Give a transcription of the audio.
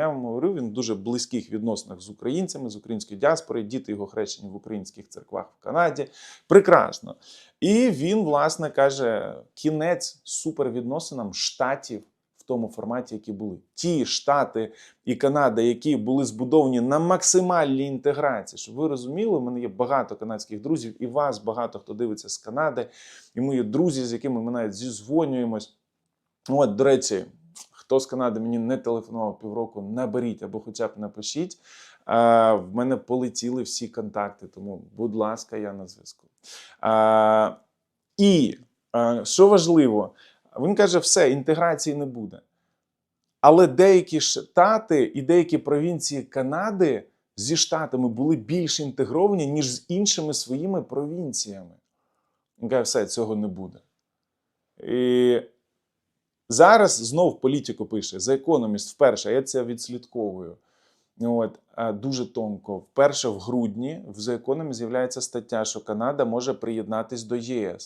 Я вам говорю, він в дуже близьких відносинах з українцями, з українською діаспорою. Діти його хрещені в українських церквах в Канаді. Прекрасно. І він, власне, каже: кінець супервідносинам штатів в тому форматі, які були. Ті штати і Канада, які були збудовані на максимальній інтеграції. Щоб ви розуміли, у мене є багато канадських друзів, і вас багато хто дивиться з Канади, і мої друзі, з якими ми навіть зізвонюємось. От, до речі, хто з Канади мені не телефонував півроку, наберіть або хоча б напишіть. А, в мене полетіли всі контакти, тому, будь ласка, я на зв'язку. А, і а, що важливо, він каже: все, інтеграції не буде. Але деякі штати і деякі провінції Канади зі штатами були більш інтегровані, ніж з іншими своїми провінціями. Він каже, все, цього не буде. І зараз знов політику пише The Economist вперше, я це відслідковую. От, дуже тонко. Вперше в грудні в The Economist з'являється стаття, що Канада може приєднатись до ЄС.